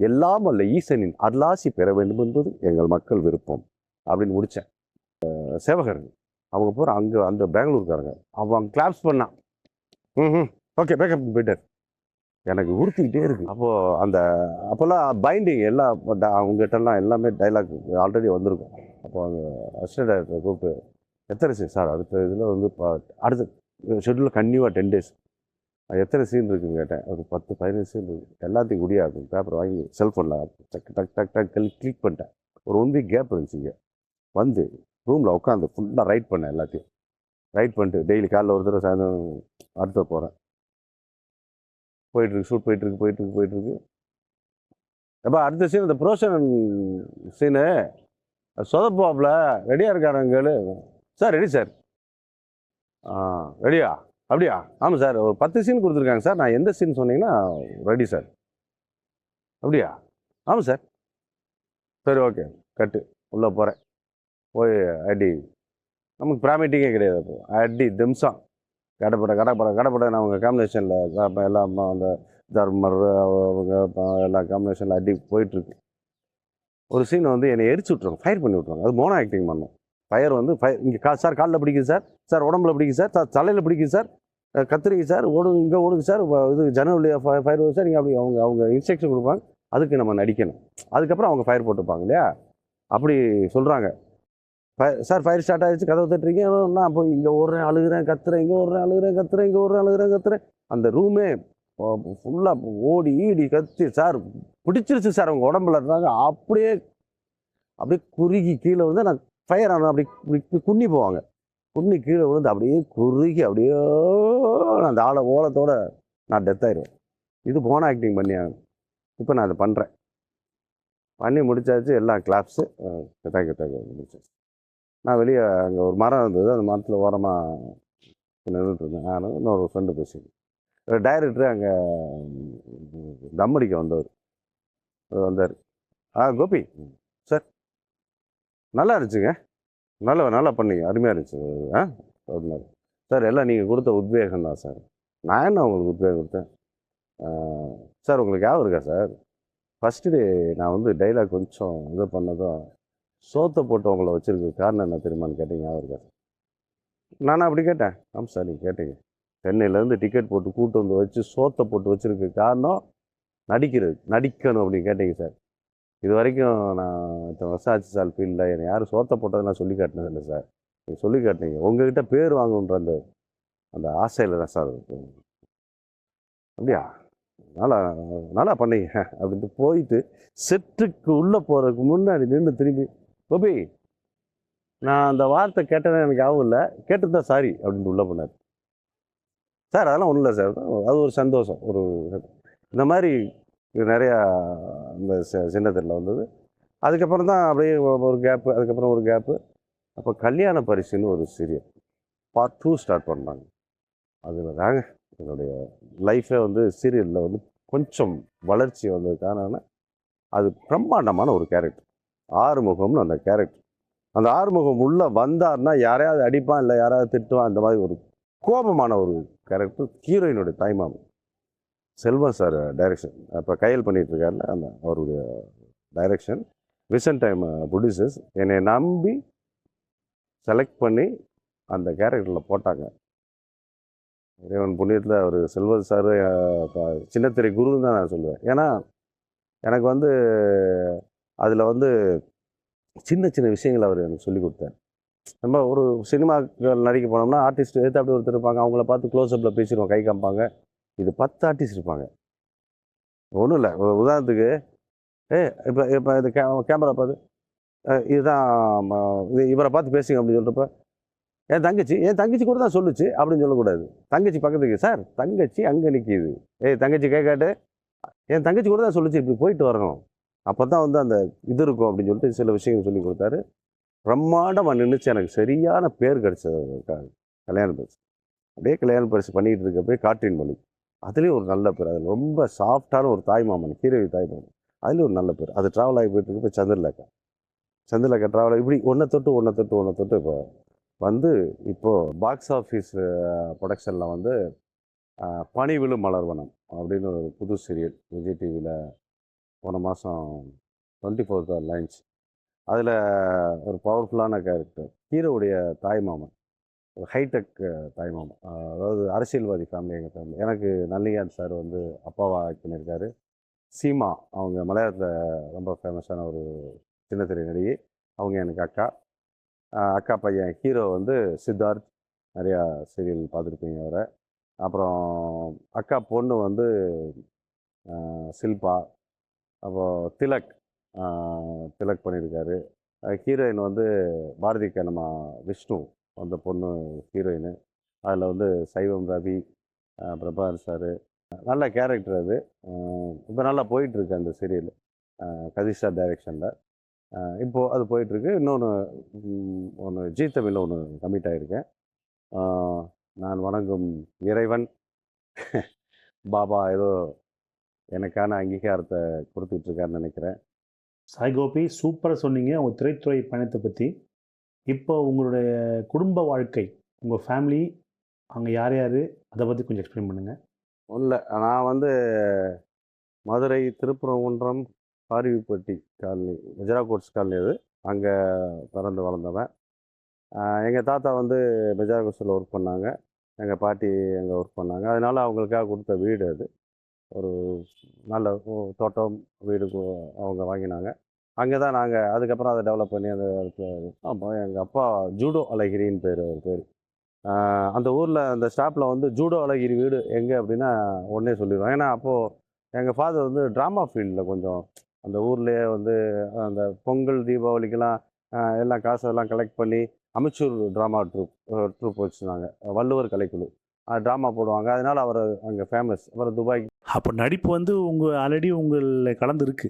எல்லாம் அல்ல ஈசனின் அருளாசி பெற வேண்டும் என்பது எங்கள் மக்கள் விருப்பம் அப்படின்னு முடித்தேன் சேவகருங்க அவங்க பூரா அங்கே அந்த பெங்களூர்காரங்க அவன் கிளாப்ஸ் பண்ணான் ம் ஓகே பேக்கப் போயிட்டார் எனக்கு உறுத்திக்கிட்டே இருக்கு. அப்போது அந்த அப்போல்லாம் பைண்டிங் எல்லாம் அவங்ககிட்டலாம் எல்லாமே டைலாக் ஆல்ரெடி வந்திருக்கும். அப்போ அந்த அசிஸ்டன்ட் டைரக்டரை கூப்பிட்டு எத்தனை சார் அடுத்த இதில் வந்து ப- அடுத்த ஷெட்யூலில் கண்டிப்பாக டென் டேஸ் எத்தனை சீன் இருக்குன்னு கேட்டேன். ஒரு பத்து பதினஞ்சு சீன் இருக்குது எல்லாத்தையும் குடியாது பேப்பர் வாங்கி செல்ஃபோனில் டக் டக் டக் டக் கிளிக் பண்ணிட்டேன். ஒரு ஒன் வீக் கேப் இருந்துச்சுங்க வந்து ரூமில் உட்காந்து ஃபுல்லாக ரைட் பண்ணேன் எல்லாத்தையும். ரைட் பண்ணிட்டு டெய்லி காலைல ஒரு தடவை சாயந்தரம் அடுத்த போகிறேன் போயிட்டுருக்கு ஷூட் போயிட்டுருக்கு போயிட்டுருக்கு போயிட்டுருக்கு அப்போ அடுத்த சீன் அந்த ப்ரோஷன் சீனு சொதப்பாப்பில் ரெடியாக இருக்காருங்க சார் ரெடி சார் ஆ ரெடியா அப்படியா? ஆமாம் சார் ஒரு பத்து சீன் கொடுத்துருக்காங்க சார். நான் எந்த சீன் சொன்னீங்கன்னா ரெடி சார். அப்படியா? ஆமாம் சார். சரி ஓகே கட்டு. உள்ளே போகிறேன் போய் அடி. நமக்கு ப்ராமிட்டிங்கே கிடையாது அப்போ. அடி திம்சம் கடைப்பட கடப்பட கடப்பட. நான் அவங்க காம்பினேஷனில் எல்லாம் அந்த தர்மர் அவங்க எல்லா காம்பினேஷனில் அடி போயிட்டுருக்கு. ஒரு சீன் வந்து என்னை எரிச்சு விட்ருவாங்க ஃபயர் பண்ணி விட்ருவாங்க அது மோனோ ஆக்டிங் பண்ணும். ஃபயர் வந்து ஃபயர் இங்கே கா சார் காலில் பிடிக்குது சார். சார் உடம்புல பிடிக்குது சார். சார் தலையில் பிடிக்குது சார். அஹ் கத்திரிக்கை சார் ஓடுங்க இங்கே ஓடுங்க சார். இது ஜனவரி ஃபயர் ஓடு சார். நீங்கள் அப்படி அவங்க அவங்க இன்ஸ்ட்ரக்ஷன் கொடுப்பாங்க. அதுக்கு நம்ம நடிக்கணும். அதுக்கப்புறம் அவங்க ஃபயர் போட்டுப்பாங்க இல்லையா? அப்படி சொல்கிறாங்க சார் ஃபயர் ஸ்டார்ட் ஆகிடுச்சு கதவை தட்டுறீங்க. நான் போய் இங்கே ஓடுறேன் அழுகுறேன் கத்துறேன் இங்கே ஓடுறேன் அழுகுறேன் கத்துறேன் இங்கே ஓடுறேன் அழுகிறேன் கத்துறேன். அந்த ரூமே ஃபுல்லாக ஓடி ஈடி கத்தி சார் பிடிச்சிருச்சு சார் அவங்க உடம்புல. இருந்தாங்க அப்படியே அப்படியே குறுகி கீழே வந்து நான் ஃபயர் ஆனால் அப்படி குன்னி போவாங்க. குன்னி கீழே விழுந்து அப்படியே குறுகி அப்படியே நான் அந்த ஆளை ஓலத்தோட நான் டெத் ஆயிடுவேன். இது போன ஆக்டிங் பண்ணி இப்போ நான் அதை பண்ணுறேன் பண்ணி முடிச்சாச்சு எல்லாம் கிளாப்ஸு கெத்தா கெத்தா முடிச்சாச்சு நான் வெளியே அங்கே ஒரு மரம் இருந்தது அந்த மரத்தில் ஓரமாக நின்றுட்டு இருந்தேன். இன்னொரு ஃப்ரெண்டு பேசிக்கிறேன் டைரக்டர் அங்கே தம் அடிக்க வந்தவர். வந்தார். ஆ கோபி சார் நல்லா இருந்துச்சுங்க. நல்லா நல்லா பண்ணீங்க. அருமையாக இருந்துச்சு. ஆ? அப்படின்னாரு சார் எல்லாம் நீங்கள் கொடுத்த உத்வேகம் தான் சார். நான் என்ன உங்களுக்கு உத்வேகம் கொடுத்தேன்? சார் உங்களுக்கு ஞாபகம் இருக்கா சார்? ஃபஸ்ட்டு டே நான் வந்து டைலாக் கொஞ்சம் இது பண்ணதும் சோத்தை போட்டு உங்களை வச்சுருக்க காரணம் என்ன தெரியுமான்னு கேட்டீங்க? ஞாபகம் இருக்கா சார்? நானும் அப்படி கேட்டேன். ஆமாம் சார் நீங்கள் கேட்டீங்க. சென்னையிலேருந்து டிக்கெட் போட்டு கூட்டு வந்து வச்சு சோத்தை போட்டு வச்சுருக்க காரணம் நடிக்கிறது நடிக்கணும் அப்படின்னு கேட்டீங்க சார். இது வரைக்கும் நான் இத்தனை வருஷம் ஆச்சு சார் ஃபீல்டில் என்னை யாரும் சோத்தை போட்டதெல்லாம் சொல்லி காட்டினது இல்லை சார். நீங்கள் சொல்லி காட்டினீங்க. உங்ககிட்ட பேர் வாங்கணுன்ற அந்த அந்த ஆசையில் தான் சார் அப்படியா? நல்லா நல்லா பண்ணீங்க அப்படின்ட்டு போயிட்டு செட்டுக்கு உள்ளே போகிறதுக்கு முன்னாடி நின்று திரும்பி கோபி நான் அந்த வார்த்தை கேட்டேன்னு எனக்கு ஞாபகம் இல்லை. கேட்டிருந்தா சாரி அப்படின்ட்டு உள்ளே போனார். சார் அதெல்லாம் ஒன்றும் இல்லை சார். அது ஒரு சந்தோஷம். ஒரு இந்த மாதிரி இது நிறையா இந்த சின்னத்தில் வந்தது. அதுக்கப்புறம் தான் அப்படியே ஒரு கேப்பு அதுக்கப்புறம் ஒரு கேப்பு அப்போ கல்யாண பரிசுன்னு ஒரு சீரியல் பார்ட் டூ ஸ்டார்ட் பண்ணாங்க. அதில் தாங்க என்னுடைய லைஃபே வந்து சீரியலில் வந்து கொஞ்சம் வளர்ச்சி வந்ததுக்கான அது பிரம்மாண்டமான ஒரு கேரக்டர் ஆறுமுகம்னு அந்த கேரக்டர் அந்த ஆறுமுகம் உள்ளே வந்தார்னா யாரையாவது அடிப்பான் இல்லை யாராவது திட்டுவான் அந்த மாதிரி ஒரு கோபமான ஒரு கேரக்டர் ஹீரோயினுடைய தாய்மாமன் செல்வம் சார் டைரக்ஷன் இப்போ கையல் பண்ணிட்டு அந்த அவருடைய டைரக்ஷன் விசன் டைம் ப்ரொடியூசர்ஸ் என்னை நம்பி செலக்ட் பண்ணி அந்த கேரக்டரில் போட்டாங்க. இறைவன் புண்ணியத்தில் அவர் செல்வர் சார் சின்னத்திரை குருன்னு தான் நான் சொல்லுவேன். ஏன்னா எனக்கு வந்து அதில் வந்து சின்ன சின்ன விஷயங்கள் அவர் எனக்கு சொல்லி கொடுத்தார். நம்ம ஒரு சினிமாக்கள் நடிக்க போனோம்னா ஆர்டிஸ்ட் எடுத்து அப்படி ஒருத்தர் இருப்பாங்க. அவங்கள பார்த்து க்ளோஸ்அப்பில் பேசிடுவோம் கை காமிப்பாங்க. இது பத்து ஆர்டிஸ்ட் இருப்பாங்க. ஒன்றும் இல்லை. உதாரணத்துக்கு ஏ இப்போ இப்போ இது கே கேமரா பார்த்து இதுதான் இது இவரை பார்த்து பேசுங்க அப்படின்னு சொல்கிறப்ப என் தங்கச்சி என் தங்கச்சி கூட தான் சொல்லுச்சு? அப்படின்னு சொல்லக்கூடாது. தங்கச்சி பக்கத்துக்கு சார் தங்கச்சி அங்கே நிற்கிது ஏய் தங்கச்சி கேட்காட்டு என் தங்கச்சி கூட தான் சொல்லுச்சு? இப்படி போயிட்டு வரணும். அப்போ தான் வந்து அந்த இது இருக்கும் அப்படின்னு சொல்லிட்டு சில விஷயங்கள் சொல்லி கொடுத்தாரு. பிரம்மாண்டமாக நின்றுச்சு எனக்கு சரியான பேர் கிடச்சது. கல்யாண பரிசு. அப்படியே கல்யாண பரிசு பண்ணிகிட்டு இருக்கப்பே காற்றின் மொழி அதுலேயும் ஒரு நல்ல பேர். அது ரொம்ப சாஃப்டான ஒரு தாய் மாமன் கீரவி தாய் மாமன். அதுலேயும் ஒரு நல்ல பேர். அது ட்ராவல் ஆகி போயிட்டு இருக்கப்போ சந்திரலேக்கா சந்திரலேக்கா ட்ராவல் இப்படி ஒன்றை தொட்டு ஒன்றை தொட்டு ஒன்றை தொட்டு இப்போ வந்து இப்போது பாக்ஸ் ஆஃபீஸ் ப்ரொடக்ஷனில் வந்து பனிவிழு மலர்வனம் அப்படின்னு ஒரு புது சீரியல் விஜய் டிவியில் போன மாதம் டுவெண்ட்டி ஃபோர்த் லைன்ஸ் அதில் ஒரு பவர்ஃபுல்லான கேரக்டர் ஹீரோவுடைய தாய்மாமன் ஒரு ஹைடெக் தாய்மாமன். அதாவது அரசியல்வாதி ஃபேமிலி எங்கள் ஃபேமிலி எனக்கு நல்லிகாந்த் சார் வந்து அப்பாவா ஆக்ட் பண்ணியிருக்காரு. சீமா அவங்க மலையாளத்தில் ரொம்ப ஃபேமஸான ஒரு சின்னத்திரை நடிகை. அவங்க எனக்கு அக்கா. அக்கா பையன் ஹீரோ வந்து சித்தார்த். நிறையா சீரியல் பார்த்துருப்பீங்க அவரை. அப்புறம் அக்கா பொண்ணு வந்து சில்பா. அப்புறம் திலக் திலக் பண்ணியிருக்காரு. ஹீரோயின் வந்து பாரதி கண்ணம்மா விஷ்ணு. அந்த பொண்ணு ஹீரோயின். அதில் வந்து சைவம் ரவி பிரபாகர் சார். நல்ல கேரக்டர் அது. இப்போ நல்லா போயிட்டுருக்கு அந்த சீரியல். கதிஷா டைரக்ஷனில். இப்போது அது போயிட்டுருக்கு. இன்னொன்று ஒன்று ஜி தமிழில் ஒன்று கமிட் ஆகிருக்கேன் நான் வணங்கும் இறைவன். பாபா ஏதோ எனக்கான அங்கீகாரத்தை கொடுத்துட்ருக்காருன்னு நினைக்கிறேன். சாய் கோபி சூப்பராக சொன்னீங்க. உங்கள் திரைத்துறை பயணத்தை பற்றி இப்போ உங்களுடைய குடும்ப வாழ்க்கை உங்கள் ஃபேமிலி அங்கே யார் யார்? அதை பற்றி கொஞ்சம் எக்ஸ்பிளைன் பண்ணுங்கள் ஒன்றும் இல்லை நான் வந்து மதுரை திருப்பரங்குன்றம் பாரிவிப்பட்டி காலனி மெஜராகோட்ஸ் காலனி அது. அங்கே பிறந்து வளர்ந்தவன். எங்கள் தாத்தா வந்து மெஜரா கோட்ஸில் ஒர்க் பண்ணாங்க. எங்கள் பாட்டி அங்கே ஒர்க் பண்ணாங்க. அதனால அவங்களுக்காக கொடுத்த வீடு அது. ஒரு நல்ல தோட்டம் வீடு அவங்க வாங்கினாங்க. அங்கே தான் நாங்கள் அதுக்கப்புறம் அதை டெவலப் பண்ணி அந்த அப்போ எங்கள் அப்பா ஜூடோ அழகிரின்னு பேர் அவர் பேர். அந்த ஊரில் அந்த ஸ்டாப்பில் வந்து ஜூடோ அழகிரி வீடு எங்கே அப்படின்னா உடனே சொல்லிடுவோம் ஏன்னா அப்போது எங்கள் ஃபாதர் வந்து ட்ராமா ஃபீல்டில் கொஞ்சம் அந்த ஊர்லேயே வந்து அந்த பொங்கல் தீபாவளிக்கெல்லாம் எல்லாம் காசெல்லாம் கலெக்ட் பண்ணி அமைச்சூர் ட்ராமா ட்ரூப் ட்ரூப் வச்சுருந்தாங்க. வள்ளுவர் கலைக்குழு. ட்ராமா போடுவாங்க. அதனால் அவர் அங்கே ஃபேமஸ் அப்புறம் துபாய்க்கு அப்போ நடிப்பு வந்து உங்கள் ஆல்ரெடி உங்களில் கலந்துருக்கு.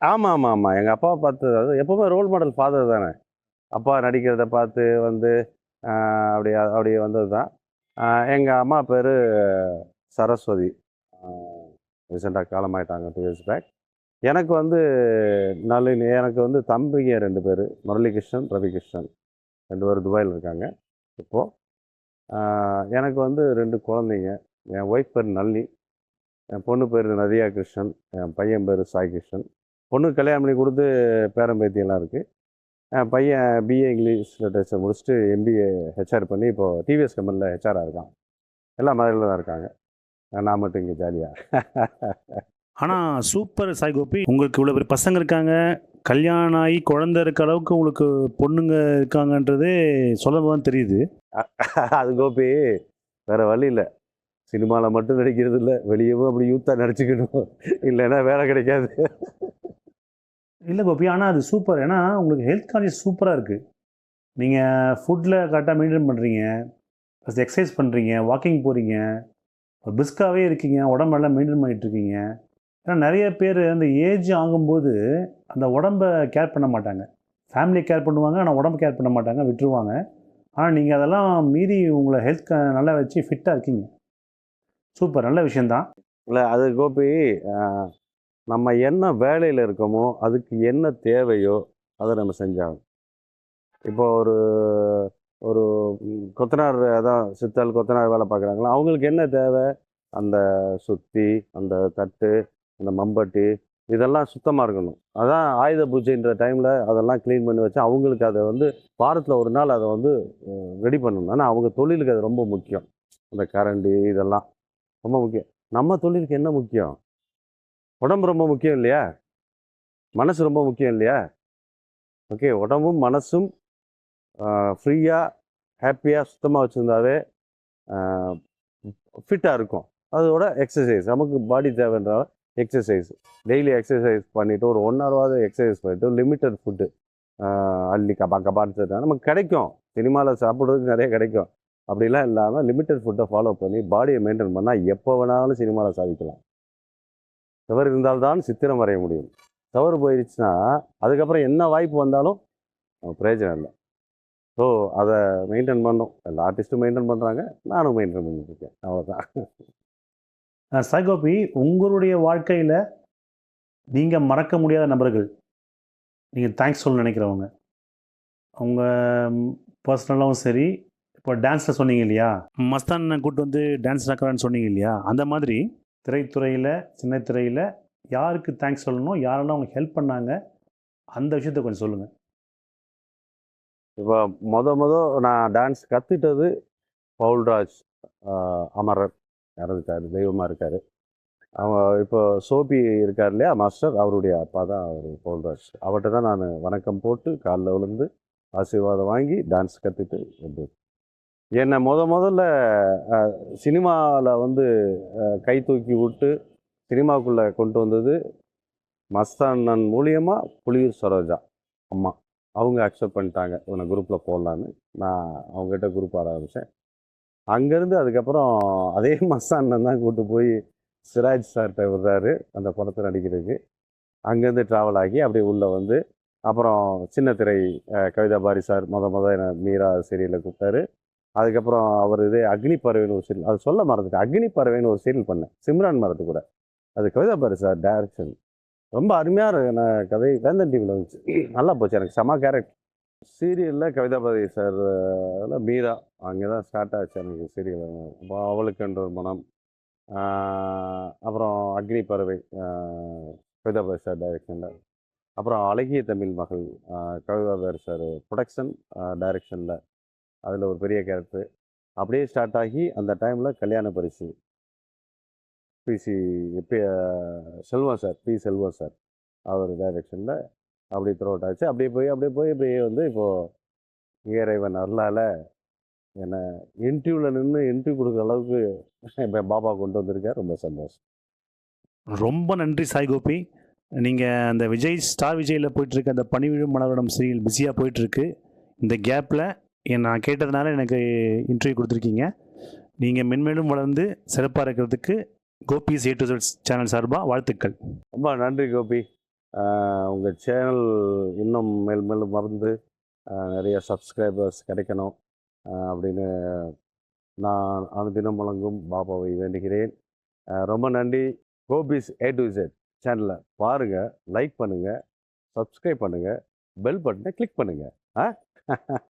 ஆமாம் ஆமாம் ஆமாம் எங்கள் அப்பாவை பார்த்து அது எப்போவுமே ரோல் மாடல் ஃபாதர் தானே. அப்பா நடிக்கிறத பார்த்து வந்து ஆஹ், அப்படி அப்படியே வந்தது தான். எங்கள் அம்மா பேர் சரஸ்வதி. ரீசெண்டாக காலமாயிட்டாங்க டூ இயர்ஸ் பேக் எனக்கு வந்து நளினி எனக்கு வந்து தம்பிங்க ரெண்டு பேர். முரளிகிருஷ்ணன் ரவிகிருஷ்ணன். ரெண்டு பேர் துபாயில் இருக்காங்க இப்போது எனக்கு வந்து ரெண்டு குழந்தைங்க. என் ஒய்ஃப் பேர் நளினி என் பொண்ணு பேர் நதியா கிருஷ்ணன் என் பையன் பேர் சாய் கிருஷ்ணன் பொண்ணு கல்யாணம் பண்ணி கொடுத்து பேரன் பேத்தியெல்லாம் இருக்குது பையன் பிஏ இங்கிலீஷ் லிட்டரேச்சர் முடிச்சுட்டு எம்பிஏ ஹெச்ஆர் பண்ணி இப்போது டிவிஎஸ் கம்பெனியில் ஹெச்ஆராக இருக்கான். எல்லாம் மதுரையில் தான் இருக்காங்க. நான் மட்டும் இங்கே ஜாலியாக ஆனால் சூப்பர் சாய் கோபி. உங்களுக்கு இவ்வளோ பேர் பசங்க இருக்காங்க. கல்யாணம் ஆகி குழந்தை இருக்க அளவுக்கு உங்களுக்கு பொண்ணுங்க இருக்காங்கன்றதே தான் தெரியுது. அது கோபி வேற வழி இல்லை. சினிமாவில் மட்டும் நடிக்கிறது இல்லை வெளியவும் அப்படி யூத்தாக நடிச்சுக்கணும். இல்லைன்னா வேலை கிடைக்காது. இல்லை கோபி ஆனால் அது சூப்பர் ஏன்னா உங்களுக்கு ஹெல்த் கான்சியஸ் சூப்பராக இருக்குது நீங்கள் ஃபுட்டில் கரெக்டாக மெயின்டைன் பண்ணுறீங்க ப்ளஸ் எக்ஸசைஸ் பண்ணுறீங்க வாக்கிங் போகிறீங்க பிஸ்காகவே இருக்கீங்க உடம்பெல்லாம் மெயின்டைன் பண்ணிட்டு இருக்கீங்க ஏன்னா நிறைய பேர் அந்த ஏஜ் ஆகும்போது அந்த உடம்பை கேர் பண்ண மாட்டாங்க. ஃபேமிலி கேர் பண்ணுவாங்க ஆனால் உடம்பு கேர் பண்ண மாட்டாங்க விட்டுருவாங்க. ஆனால் நீங்கள் அதெல்லாம் மீறி உங்களை ஹெல்த் நல்லா வச்சு ஃபிட்டாக இருக்கீங்க. சூப்பர். நல்ல விஷயந்தான். இல்லை அது கோபி நம்ம என்ன வேலையில் இருக்கோமோ அதுக்கு என்ன தேவையோ அதை நம்ம செஞ்சாகணும். இப்போ ஒரு ஒரு கொத்தனார் அதான் சித்தால் கொத்தனார் வேலை பார்க்குறாங்களா அவங்களுக்கு என்ன தேவை? அந்த சுத்தி அந்த தட்டு அந்த மம்பட்டி இதெல்லாம் சுத்தமாக இருக்கணும். அதான் ஆயுத பூஜைன்ற டைமில் அதெல்லாம் க்ளீன் பண்ணி வச்சு அவங்களுக்கு அதை வந்து வாரத்தில் ஒரு நாள் அதை வந்து ரெடி பண்ணணும். ஆனால் அவங்க தொழிலுக்கு அது ரொம்ப முக்கியம். அந்த கரண்டி இதெல்லாம். ரொம்ப முக்கியம். நம்ம தொழிலுக்கு என்ன முக்கியம்? உடம்பு ரொம்ப முக்கியம் இல்லையா? மனசு ரொம்ப முக்கியம் இல்லையா? ஓகே உடம்பும் மனசும் ஃப்ரீயாக ஹாப்பியாக சுத்தமாக வச்சுருந்தாவே ஃபிட்டாக இருக்கும். அதோட எக்ஸசைஸ் நமக்கு பாடி தேவைன்ற எக்ஸசைஸ் டெய்லி எக்ஸசைஸ் பண்ணிவிட்டு ஒரு ஒன் ஹவராவது எக்ஸசைஸ் பண்ணிவிட்டு லிமிட்டட் ஃபுட்டு அள்ளி கபா கபான்னு சொல்லிட்டா நமக்கு கிடைக்கும். சினிமாவில் சாப்பிட்றதுக்கு நிறைய கிடைக்கும். அப்படிலாம் இல்லாமல் லிமிட்டட் ஃபுட்டை ஃபாலோ பண்ணி பாடியை மெயின்டைன் பண்ணால் எப்போ வேணாலும் சினிமாவில் சாதிக்கலாம். தவறு இருந்தால்தான் சித்திரம் வரைய முடியும். தவறு போயிடுச்சுன்னா அதுக்கப்புறம் என்ன வாய்ப்பு வந்தாலும் பிரயோஜனம் இல்லை. ஸோ அதை மெயின்டைன் பண்ணணும் எல்லா ஆர்டிஸ்ட்டும் மெயின்டைன் பண்ணுறாங்க நானும் மெயின்டைன் பண்ணிட்டுருக்கேன் அவ்வளோதான் சகோபி உங்களுடைய வாழ்க்கையில் நீங்கள் மறக்க முடியாத நபர்கள் நீங்கள் தேங்க்ஸ் சொல்ல நினைக்கிறவங்க அவங்க பர்சனலாகவும் சரி இப்போ டான்ஸில் சொன்னீங்க இல்லையா? மஸ்தான் கூட்டு வந்து டான்ஸ் நடக்கிறான்னு சொன்னீங்க இல்லையா? அந்த மாதிரி திரைத்துறையில் சின்ன திரையில் யாருக்கு தேங்க்ஸ் சொல்லணும் யாரெல்லாம் அவங்க ஹெல்ப் பண்ணாங்க அந்த விஷயத்த கொஞ்சம் சொல்லுங்கள் இப்போ மொத மொத நான் டான்ஸ் கற்றுட்டது பவுல்ராஜ் அமரர். இறந்துட்டார் தெய்வமாக இருக்கார். அவங்க இப்போ சோபி இருக்கார் இல்லையா? மாஸ்டர் அவருடைய அப்பா தான் அவர் பவுல்ராஜ். அவர்கிட்ட தான் நான் வணக்கம் போட்டு காலில் விழுந்து ஆசீர்வாதம் வாங்கி டான்ஸ் கற்றுட்டு வந்து என்னை முத முதல்ல சினிமாவில் வந்து கை தூக்கி விட்டு சினிமாக்குள்ளே கொண்டு வந்தது மஸ்தானன் மூலியமாக புலியூர் சரோஜா அம்மா. அவங்க அக்செப்ட் பண்ணிட்டாங்க. உன்னை குரூப்பில் போடலான்னு. நான் அவங்ககிட்ட குரூப் ஆட ஆரம்பித்தேன் அங்கேருந்து அதுக்கப்புறம் அதே மஸ்தானன் தான் கூட்டு போய் சிராஜ் சார்கிட்ட விடுறாரு. அந்த படத்தை நடிக்கிறதுக்கு. அங்கேருந்து ட்ராவல் ஆகி அப்படியே உள்ளே வந்து அப்புறம் சின்ன திரை கவிதா பாரி சார் மொத மொதல் என்னை மீரா சீரியலில் கூப்பிட்டாரு. அதுக்கப்புறம் அவர் இதே அக்னி பறவைன்னு ஒரு சீரியல் அது சொல்ல மறந்துட்டு அக்னி பறவைன்னு ஒரு சீரியல் பண்ணேன். சிம்ரான் மரத்து கூட. அது கவிதா பாரு சார் டைரக்ஷன் ரொம்ப அருமையாக இருக்கன கதை. வேந்தன் டிவியில் வந்துச்சு. நல்லா போச்சு எனக்கு. செம கேரக்டர் சீரியலில் கவிதாபதி சார் அதில் மீரா. அங்கே தான் ஸ்டார்ட் ஆச்சு எனக்கு சீரியல் அப்போ அவளுக்கு ஒரு மனம். அப்புறம் அக்னி பறவை ஆஹ் கவிதாபதி சார் டைரக்ஷனில் அப்புறம் அழகிய தமிழ் மகள் கவிதா கவிதாபதி சார் ப்ரொடக்ஷன் டைரக்ஷனில் அதில் ஒரு பெரிய கேரக்டர். அப்படியே ஸ்டார்ட் ஆகி அந்த டைமில் கல்யாண பரிசு. PC P. Selvam sir P. Selvam sir. அவர் டைரெக்ஷனில் அப்படி த்ரோ அவுட் ஆச்சு. அப்படியே போய் அப்படியே போய் இப்படியே வந்து இப்போது இறைவன் அருளால் என்னை இன்டர்வியூவில் நின்று இன்டர்வியூ கொடுக்குற அளவுக்கு இப்போ பாபா கொண்டு வந்திருக்கார். ரொம்ப சந்தோஷம். ரொம்ப நன்றி சாய் கோபி. நீங்கள் அந்த விஜய் ஸ்டார் விஜயில் போயிட்டுருக்க அந்த பணிவிழும் மலரிடம் சீரியல் பிஸியாக போயிட்டுருக்கு இந்த கேப்பில் நான் கேட்டதுனால எனக்கு இன்டர்வியூ கொடுத்துருக்கீங்க. நீங்கள் மென்மேலும் வளர்ந்து சிறப்பாக இருக்கிறதுக்கு கோபிஸ் ஏ டு சேனல் சார்பாக வாழ்த்துக்கள். ரொம்ப நன்றி கோபி. உங்கள் சேனல் இன்னும் மேல் மேலும் மறந்து நிறைய சப்ஸ்கிரைபர்ஸ் கிடைக்கணும் அப்படின்னு நான் அனுதினம் வழங்கும் பாபாவை வேண்டுகிறேன். ரொம்ப நன்றி. கோபிஸ் ஏ டு இசட் சேனலை பாருங்கள் லைக் பண்ணுங்கள் சப்ஸ்கிரைப் பண்ணுங்கள் பெல் பட்டனை கிளிக் பண்ணுங்கள் ஆ?